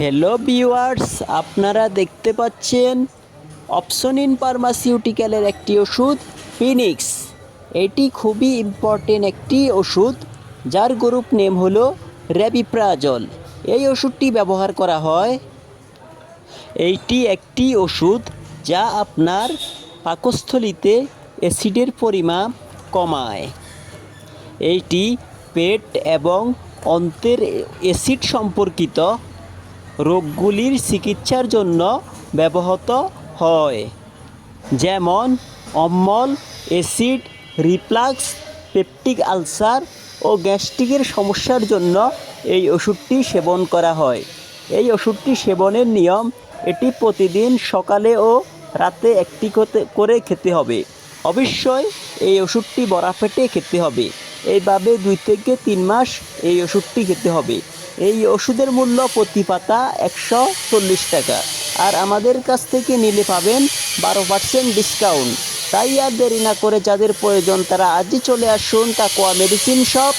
Hello viewers আপনারা দেখতে পাচ্ছেন অপশনিন ফার্মাসিউটিক্যালের একটি ওষুধ ফিনিক্স এটি খুবই ইম্পর্টেন্ট একটি ওষুধ, যার গ্রুপ নেম হলো র্যাবিপ্রাজল এই ওষুধটি ব্যবহার করা হয়। এইটি একটি ওষুধ যা আপনার পাকস্থলিতে অ্যাসিডের পরিমাণ কমায়। এইটি পেট এবং অন্ত্রের অ্যাসিড সম্পর্কিত রোগগুলির চিকিৎসার জন্য ব্যবহৃত হয়। যেমন, অম্বল, অ্যাসিড রিপ্লাক্স পেপটিক আলসার ও গ্যাস্ট্রিকের সমস্যার জন্য এই ওষুধটি সেবন করা হয়। এই ওষুধটি সেবনের নিয়ম, এটি প্রতিদিন সকালে ও রাতে একটি করে খেতে হবে। অবশ্যই এই ওষুধটি বড়া পেটে খেতে হবে। এইভাবে দুই থেকে তিন মাস এই ওষুধটি খেতে হবে। এই ওষুধের মূল্য প্রতি পাতা একশো চল্লিশ টাকা। আর আমাদের কাছ থেকে নিলে পাবেন বারো পার্সেন্ট ডিসকাউন্ট। তাই আর দেরি না করে যাদের প্রয়োজন তারা আজই চলে আসুন তাকোয়া মেডিসিন শপ।